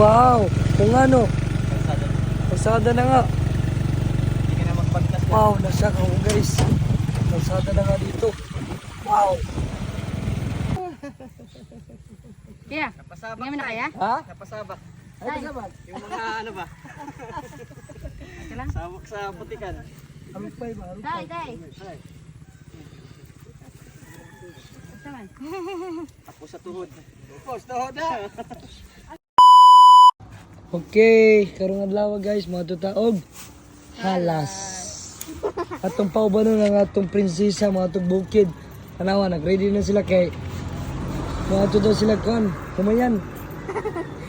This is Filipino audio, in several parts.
Wow, kung ano, Kalsada. kalsada na nga. Hindi ka na magpagkas na. Wow, nasa ka guys. Kalsada na nga dito. Wow. Kaya, Napasabak. ngayon na kaya? Ha? Napasabak. Ay, kasabot. Yung mga ano ba? Sabak sa putikan. Ampay ba? Ampay. day. Basta man. Ako sa tuhod. Tapos tuhod na. Okay, karong adlaw guys, mga tutaog. Halas. Atong paubano ng atong prinsesa, mga atong bukid. Tanawa, nag-ready na sila kay mga daw sila kon, kumayan.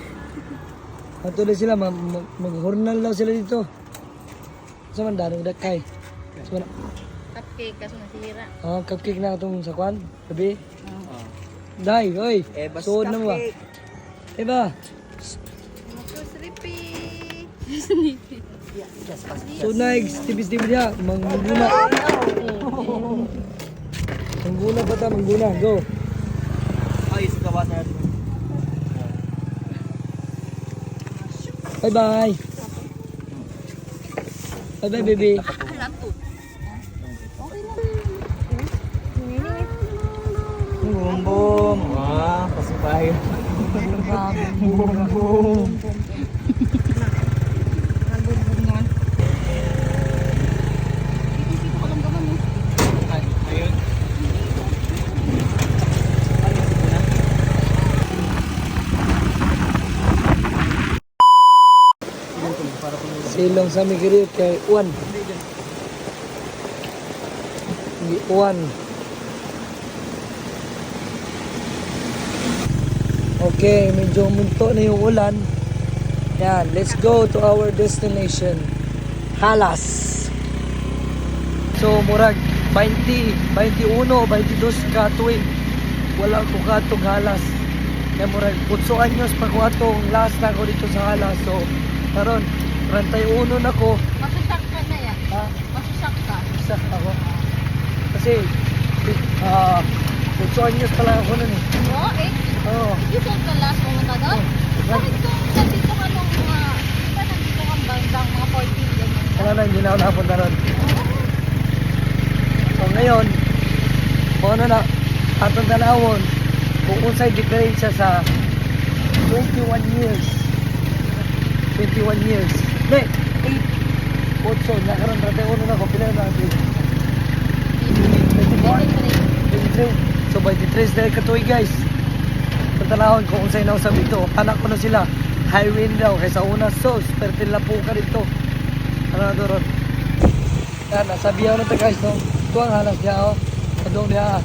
Ato daw sila, mag- mag- mag-hurnal daw sila dito. Sa man, darong dakay. Sa man, Cupcake, kaso nasira. ah, cupcake na itong sa kwan, gabi. Oh. Day, oy, Eh, basta suod na mo ba? cupcake. Diba? So next, tibis-tibis niya, mangguna. Mangguna pa ta, mangguna, go. Ay, sa gawa na natin. Bye bye. Bye bye baby. Boom, boom. Ah, pasupay. Boom, boom. Ay, ayun. Silong sa migiri kay Juan. Di Juan. Okay, medyo munto na yung ulan. Yan, let's go to our destination. Halas. So, murag 20, 21, 22 ka tuig. Wala ko katong halas. Kaya murag 8 anyos pa ko atong last na ako dito sa halas. So, karon 31 na ko. Masusak ka na yan. Ha? Masusak ka. Isa ako. Kasi, ah, uh, 8 anyos pa lang ako nun eh. Oo, eh. Oo. Yung ka last pumunta doon? Bakit kung nandito ka nung mga, iba nandito kang bandang mga 14 ganyan. Wala na, hindi na ako nakapunta ron. So ngayon, kung ano na, atong tanawon, kung unsay diferensya sa 21 years. 21 years. Hindi, 8. Otso, nakaroon natin uno na ko, pila na natin. 23. So by the 3 dahil katuloy guys. Kung tanawon kung unsay na usab dito, anak ko na sila. Highway daw, kaysa una sos, pertil na po ka dito. Ano na doon? Yan, nasabihan na ito guys, no? Ito ang halas niya, oh. Kadong niya.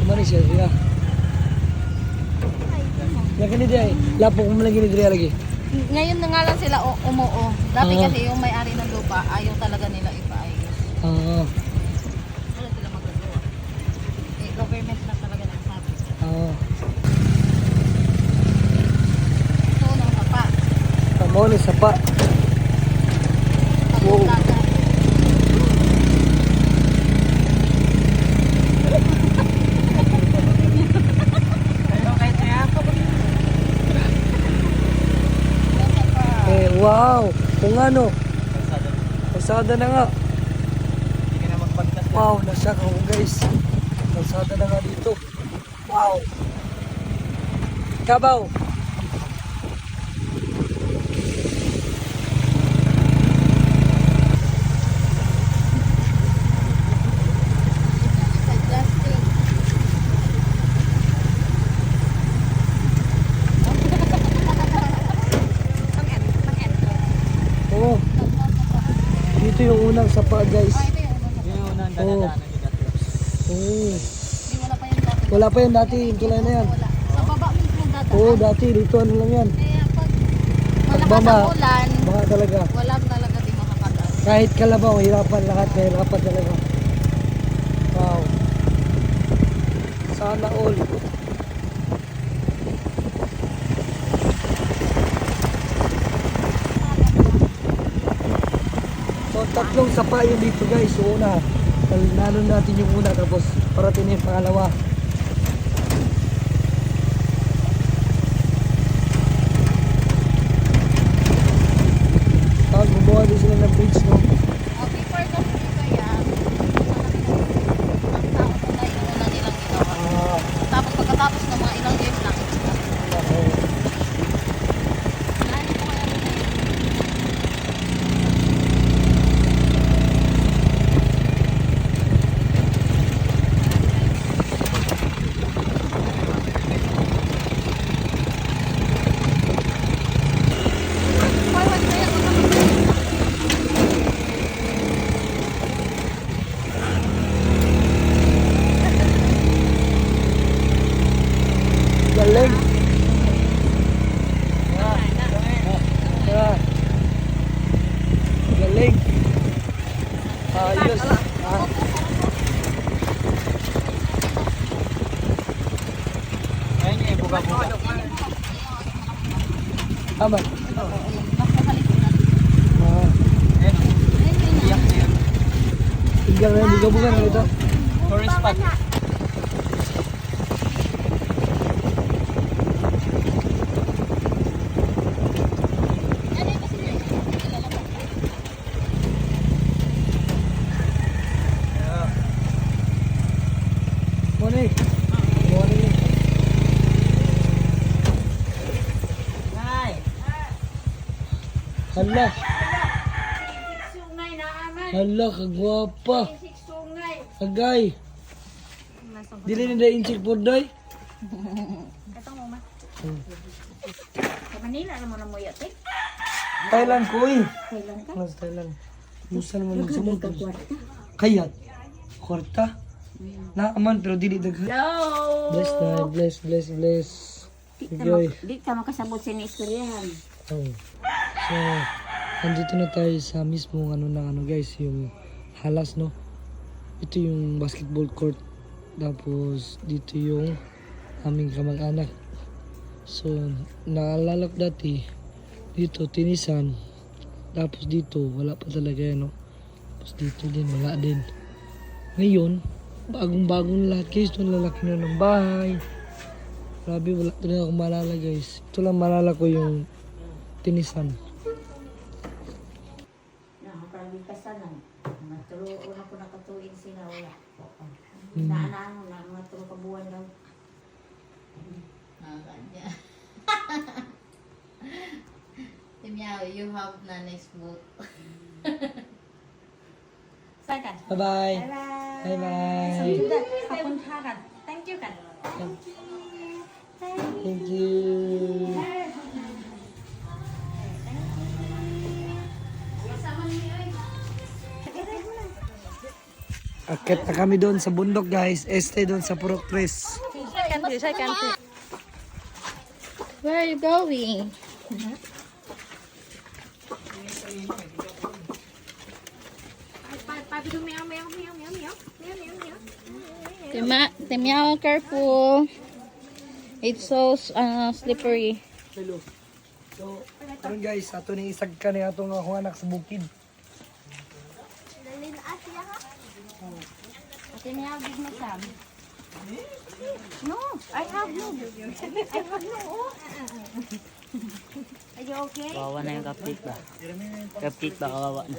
Sumani siya, siya. Yan kini dia, eh. Lapo ko lagi ni Dria lagi. Ngayon na nga lang sila umuo. Dati Ah. kasi yung may-ari ng lupa, ayaw talaga nila ipaayos. Oo. Wala sila magagawa. Eh, government na talaga nagsabi. Oo. So, nang tapa. Tamo ni sapa. Wow. Pagkutaga. Eh, wow. Kung ano, Kalsada. kalsada na nga. Hindi ka na magpagkas na. Wow, nasa ka ko guys. Kalsada na nga dito. Wow. Kabaw. Suggesting. Pang-end, pang-end. Oo. Dito yung unang sapa guys. Ah, ito yun. Yung unang Oo. dadaanan nyo dati. Oo. Hindi, wala pa yung dati. Wala pa yun dati, yung tulay na yan. Sa baba mismo dadaan. Oo, dati dito ano lang yan. Kaya pag malakas ang ulan, Baka talaga. wala talaga di makakadaan. Kahit kalabaw, hirapan lahat, nahirapan talaga. Wow. Sana all. So, tatlong sapa yun dito guys. So, una, nanon natin yung una, tapos parating yung pangalawa. Ayos. Ah. Ayun eh, buga-buga. Tama. Tinggal na buga-buga na ito. Tourist spot. Hala, kagwapa. Agay. Dili ni day inchik po day. Ito mo ma. Sa Manila naman na mo yate. Thailand ko eh. Kailan ka? Mas Thailand. Musa naman ka kwarta. Kayat. Kwarta. Na aman pero dili daghan. Hello! Bless na, bless, bless, bless. Di ka makasabot sa istoryahan. Oh. So, andito na tayo sa mismong ano na ano guys, yung halas no. Ito yung basketball court. Tapos dito yung aming kamag-anak. So, naalala ko dati, dito tinisan. Tapos dito, wala pa talaga yan, no. Tapos dito din, wala din. Ngayon, bagong-bagong lahat guys, ito lalaki na ng bahay. Grabe, wala na ako malala guys. Ito lang malala ko yung tinisan. Nakaparami ka sana. Mga tulo, una ko nakatuin sila wala. Hmm. Naanaan mo na mga tulo ka buwan daw. Timyaw, you have na nice boat. Saan Bye-bye. Bye-bye. Bye-bye. Papunta ka. Thank you ka. Thank you. Akit na kami doon sa bundok guys. Este doon sa Purok Tres. Second, second. Where are you going? Tima, Timyaw, careful. It's so uh, slippery. Hello. So, karon guys, ato ni isag ka ni atong akong anak sa bukid. Timyaw, big na sam. No, I have no. I have no. oh. Are you okay? Kawawa na yung cupcake ba? Cupcake ba kawawa na?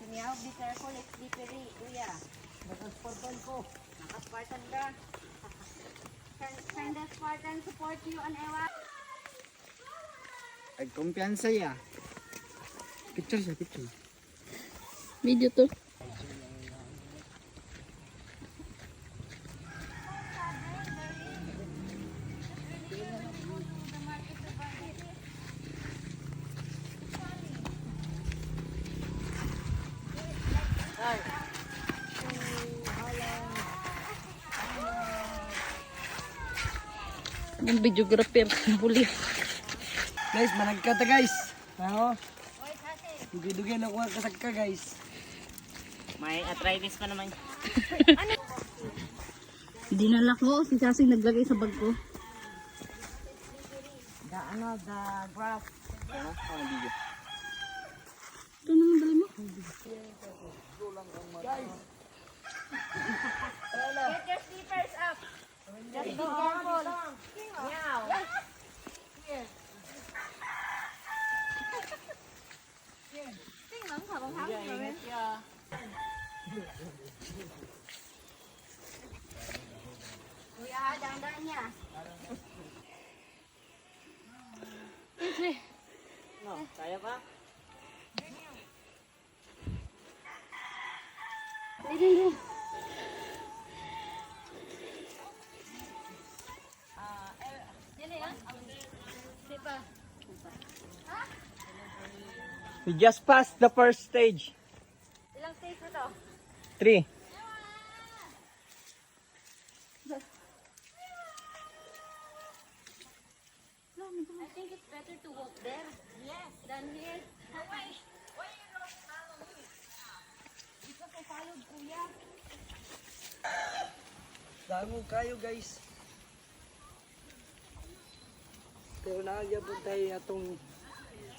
Timyaw, be careful. It's slippery. Kuya. Nakaspartan ko. Nakaspartan ka. Can, can the Spartan support you on Ewa? Ay, kumpiyansa ya. Picture siya, picture. Video to. Yung videographer, buli. Guys, managka ta guys. Ako. Dugay-dugay na kuha kasag ka guys. May arthritis pa naman. Dinala ko, si Sasing naglagay sa bag ko. The, ano, the graph. Ano? Ano video? Ito naman dali mo. Get your slippers up. Just be careful. Meow. Kuya, dandan niya. No, kaya pa? We just passed the first stage. Ilang stage na to? Three. I think it's better to walk there. Yes. Than here. Why? Why you don't follow me? Because I followed Kuya. Dango kayo guys. Pero naagyabot tayo atong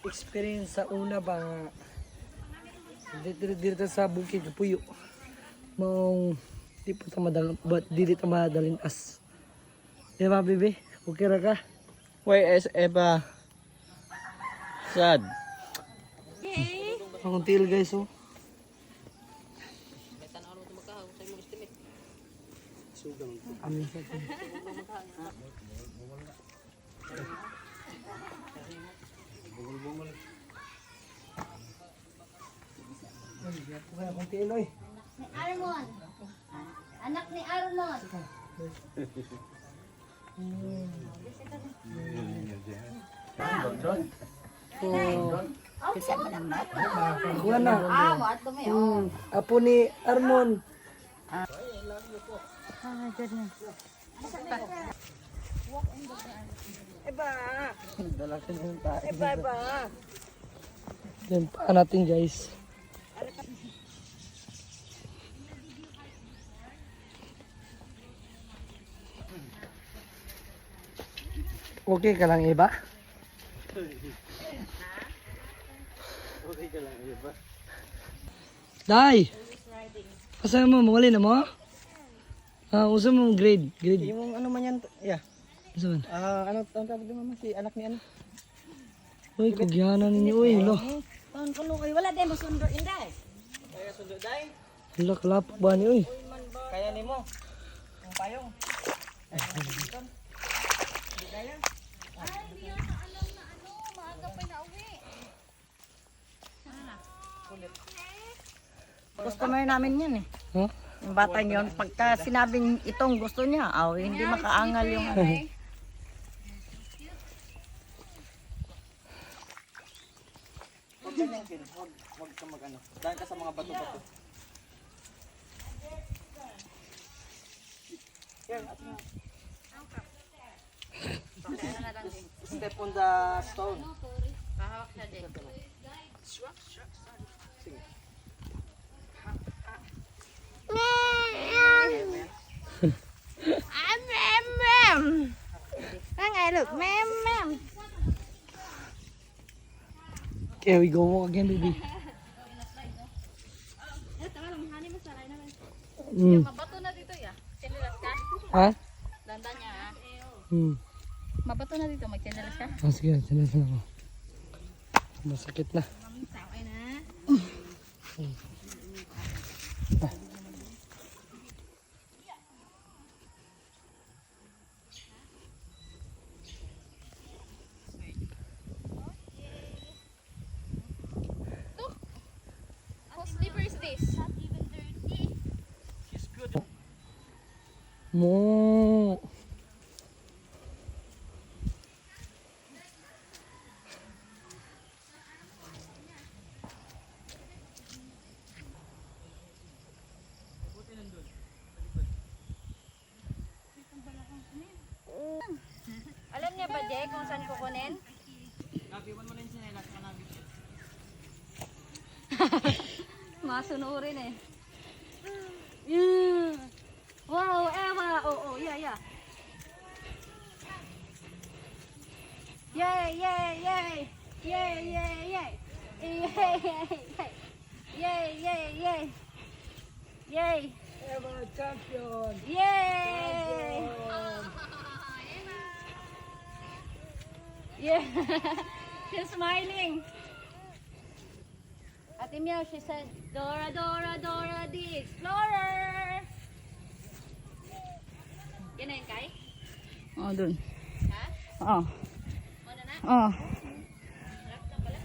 experience sa una ba nga dito dito sa bukid puyo. Mong di po ta madal but di dito madalin as. Di ba, bebe? Okay ra ka? Why is Eva sad? Ang til guys oh. Amin ito. Ay, kaya akong til oy. Ni Armon. Anak ni Armon. Ah. Hmm, apo ni Armon. Ah, goodness. Dala ka ng tayo. Iba, iba. Yan pa natin guys. Okay ka lang iba? Okay ka lang, Eva. Day! Asa mo? Mawali na mo? Ah, usa mo grade. Grade. Yung ano man yan, yeah. Usa man? Ah, ano, ang tawag din mama, si anak ni ano? Uy, kagyanan ninyo. Uy, lo. Ton kuno kay wala din mo sundo inday. Kaya sundo day, Hala, kalapok ba ni? Uy. kaya ni mo. Ang payong. Customer namin yan eh. Ha? Yung bata yun, pagka sinabing itong gusto niya, aw, hindi makaangal yung ano. Ganyan, Phil. Huwag, huwag ka mag ano. Dahil ka sa mga bato-bato. Yan, at nga. Step on the stone. Okay, we go walk again, baby. Hmm. Mabato na dito ya. Chinilas ka? Ha? Danda niya ha. Hmm. Mabato na dito, magchinilas ka? Ah, sige, sinas na ako. Masakit na. Sakay na. How slipper is this? Not even dirty. She's good. Mo. Alam niya ba, Jay, kung saan kukunin? Nabiwan mo na yung sinelas. Masunurin eh. Yeah. Oh, oh, yeah, yeah. Yay, yay, yay! Yay, yay, yay! Yay, yay, yay! Yay, yay, yay! Yay! Ever champion. Yay! Yeah. She's smiling. Ate Meow, she said, Dora, Dora, Dora the Explorer. Yan na yun, Kai? Oh, dun. Ha? Oh. Ano na? Oh. Harap na pala.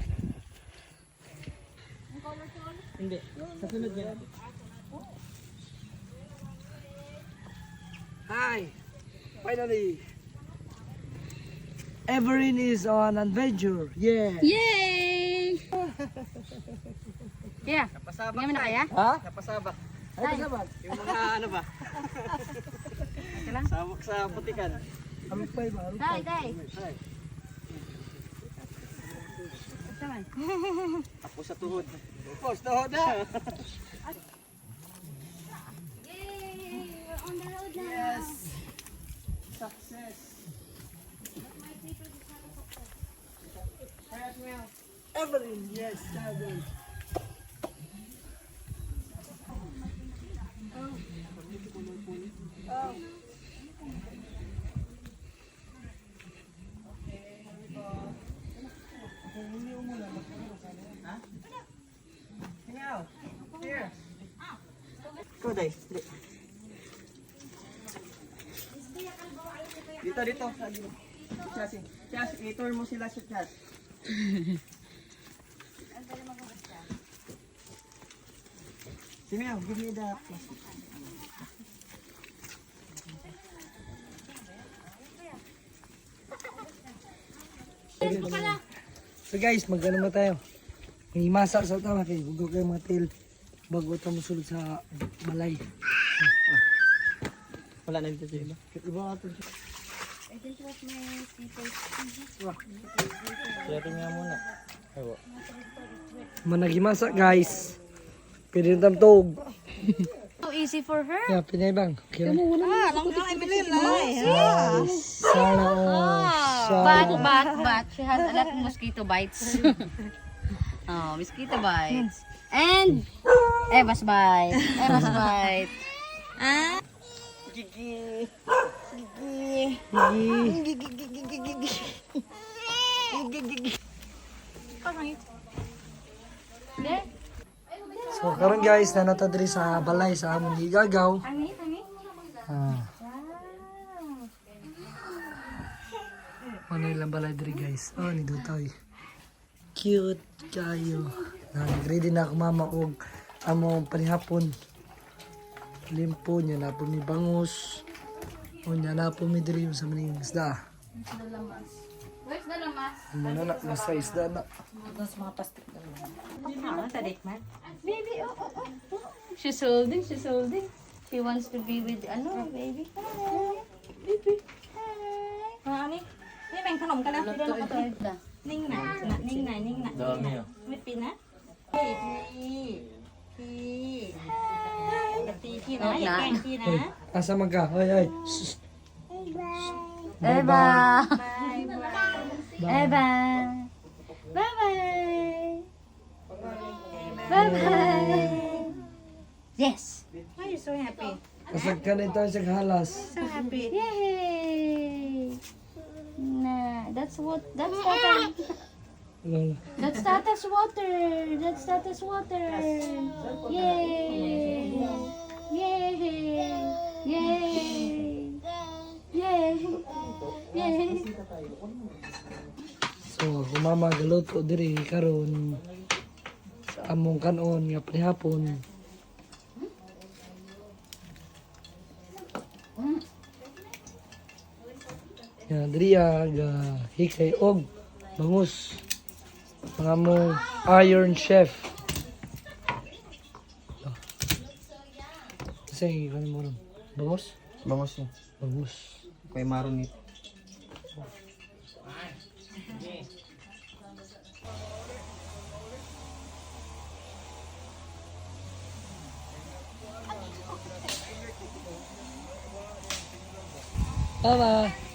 Ang colorful. Hindi. Sa sunod niya. Hi. Finally. Everin is on adventure. Yeah. Yay! yeah. Napasabak Ngayon na tayo. kaya? Ha? Napasabak. Ay, sabag. Yung mga ano ba? Sabak sa putikan. Ampay ba? Day, day. Ako sa tuhod. Tapos, tuhod na. Yay! We're on the road na. Yes. success. Evelyn, yes, Evelyn. Singaw. Ikaw, Day. Dito, dito. Chas, Chas, i-tour mo sila sa Chas. Singaw, give me the plastic. So guys, magano mo tayo? May masa sa tama kay bugo kayo mga tail bago ito musulod sa balay. Wala na dito sa iba. Iba ato I didn't wash my slippers. Kaya tingnan muna. Ewa. Managimasa guys. Pwede na tamtog. So easy for her. Yeah, pinaybang. Okay. Ah, lang ka, Emily. Sana all. But, but, but, she has a lot of mosquito bites. oh, mosquito bites. And, Eva's bite. Eva's bite. Gigi. Hindi? So karon guys, nanata diri sa balay sa among gigagaw. Ah. Ano ilang balay diri guys? Oh, ni Dutoy. Cute kayo. Na nagready na ako mama og amo panihapon limpo nya na po mi bangus o nya na po mi diri sa maning isda Where's the lamas? Muna na, nasa isda na. Doon mga pastik na lang. Ano, tadik man? Baby, oh, oh, oh, oh. She's holding, she's holding. She wants to be with, ano, baby. Hi, baby. Hi. Mga ani, may may kanom ka na. Ano Hindi na nakatawid. Ning na, ning na, ning na. Dami yun. May pina? Hey. พี่พี่พี่อย่าตีพี่นะอย่าแกล้งพี่นะ Hoy, asa man ka? Hoy, hoy. Shh. Eva. บายบาย Eva. Bye bye. Bye bye. Yes. Why you so happy Kasag ka na ito sa halas. so happy Yay. Nah, that's what that's water. Wala. That's Tata's water. That's Tata's water. Yay. Yay. Yay. Yay. Yay. So, ako mama galuto diri karon sa among kanon nga prihapon. Ya, diri ga hikay og bangus. Mga mo Iron Chef. Kasi kan mo ron. Bangus? Bangos niya. Bangus. Kay maron ni. Bye-bye.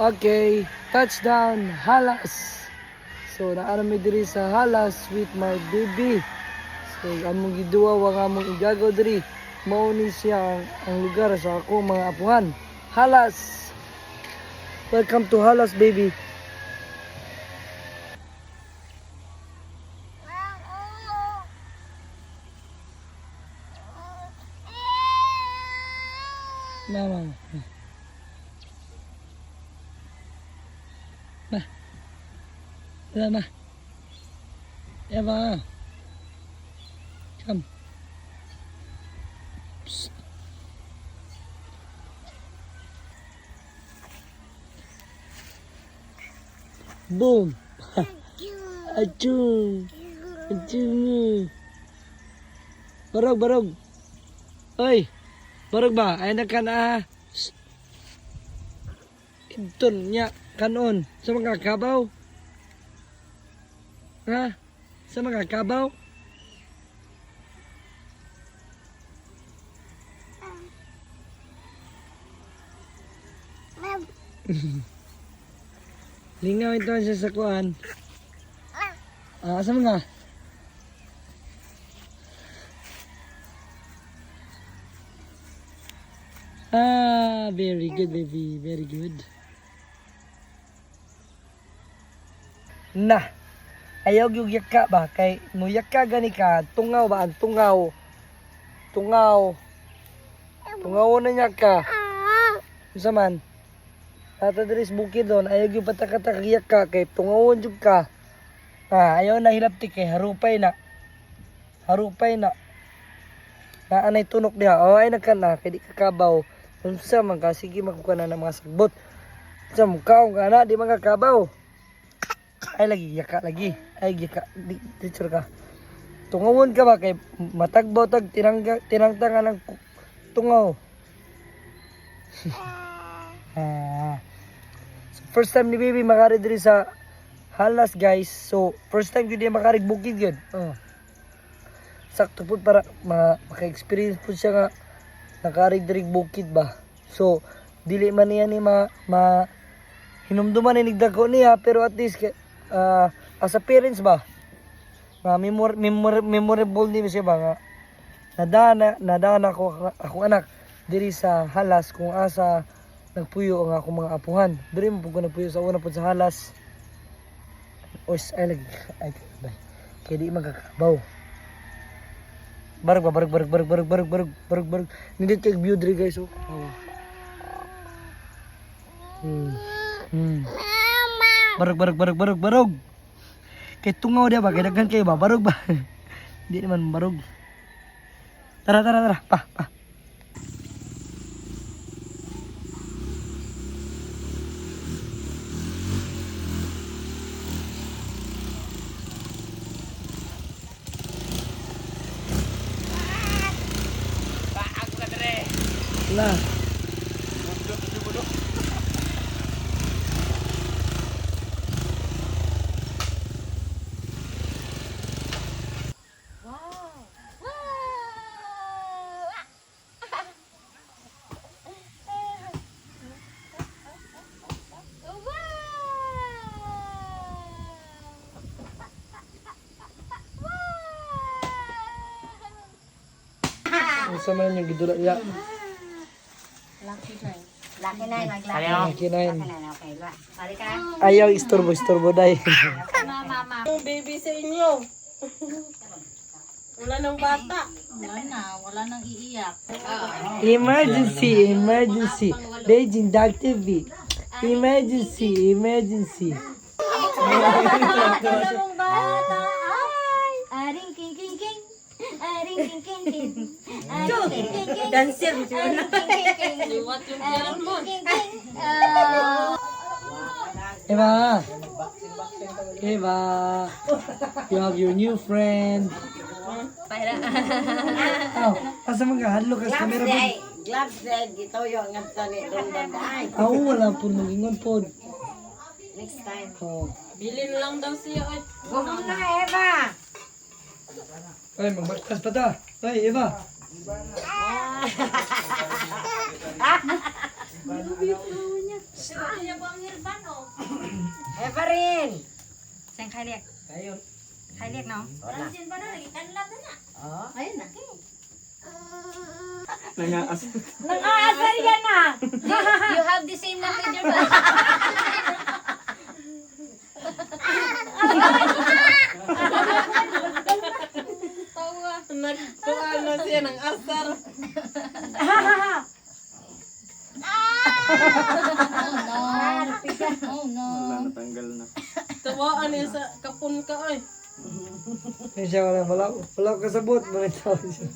Okay, touchdown Halas. So naara mi diri sa Halas with my baby. So among giduwa wa nga among igagaw diri. Mao ni siya ang, ang lugar sa ako mga apuhan. Halas. Welcome to Halas baby. Mama. Lên Eva Come Psst. Boom. Acung Acung Barog barog Oi Barog ba? Ayan na kan ah Intun niya kanon Sa mga kabaw Ha? Sa mga kabaw? Lingaw ito sa kuan. Ah, asa mga? Ah, very good baby, very good. Na, ayaw yung yaka ba? Kay mo yaka gani ka, tungaw ba ang tungaw? Tungaw. Tungaw na niya ka. Isa man. Tata diri bukid doon, ayaw yung patakatakiyak ka, kay tungawon jud ka. Ah, ayaw na hilapti kay harupay na. Harupay na. Na anay tunok diha, oh ay nagkana, kay di ka kabaw. Unsa man ka, sige makuha na ng mga sagbot. Sa mukhaong ka na, di mga kabaw. Ay lagi, yaka lagi. Ay yaka, di, teacher ka. Tungawon ka ba kay matagbaw tag tinangga tinangtanga ng tungaw. ah. So, first time ni baby makari diri sa halas guys. So first time gyud niya makarig bukid gyud. Oh. Sakto pud para ma maka-experience pud siya nga nakarig diri bukid ba. So dili man niya ni ma, ma hinumduman ni nigdako niya pero at least ah, as a parents ba? Nga memor, memor, memorable ni siya ba nga? Nadana nadana ko ako anak diri sa halas kung asa nagpuyo ang akong mga apuhan. Diri mo pud ko nagpuyo sa una pud sa halas. O ay lagi ay bay kay di magkakabaw. Barag ba barag barag barag barag barag barag barag barag nindit kay view diri guys oh. Oh. Hmm. Hmm baruk baruk baruk baruk baruk. Kayak tunggu dia pakai dengan kayak bah kan baruk bah dia teman baruk. Tara tara tara pa pa Lah. Unsa man yung gidula niya? Lucky nine. Lucky nine. Lucky nine, okay. Ba? Sorry ka. Ayaw istorbo istorbo dai. Yung baby sa inyo. Wala nang bata. Wala na, wala nang iiyak. emergency, emergency. Beijing Dark TV. Emergency, emergency. King king king. Aring king king king. Aring king king king. Dancer. King king. Liwat yung mo. Ah. Eva. Eva. You have your new friend. Oh, asa mga hadlo ka sa camera ba? Gloves day, gitoyo nga tani rondan ay. Ako wala po magingon po. Next time. Oh. Bilin lang daw siya. Gumong na Eva. Ay, magbaktas pa ta. Ay, Eva. Evelyn! Saan kay Liek? Kayo. Kay Liek, no? Pansin pa na, ikanlat na na. Oo. Oh. Ayun na. Nangaas. Nangaasar yan na! Ah! You have the same number with your brother mouth. Nagkuano siya ng asar. Oh no. Wala natanggal na. Tawaan niya sa kapun ka ay. Yan siya wala, wala, wala kasabot, mga tao siya.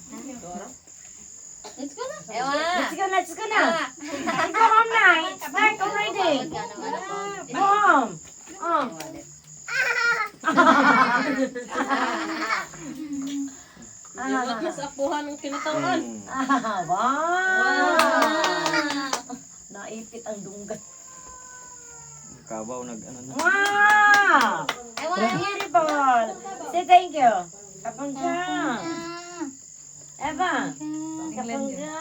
Let's go na. Ewa. Let's go na, let's go na. Let's go home na. Already. Ka naman ako. Go home. Oh. Iwag na sa apuhan ng kinatawan. Ah, wow. Naipit ang dunggat. Kabaw nag ano na. Wow. Ewa. Beautiful. Say thank you. Kapang ka. Eva. Kapang ka.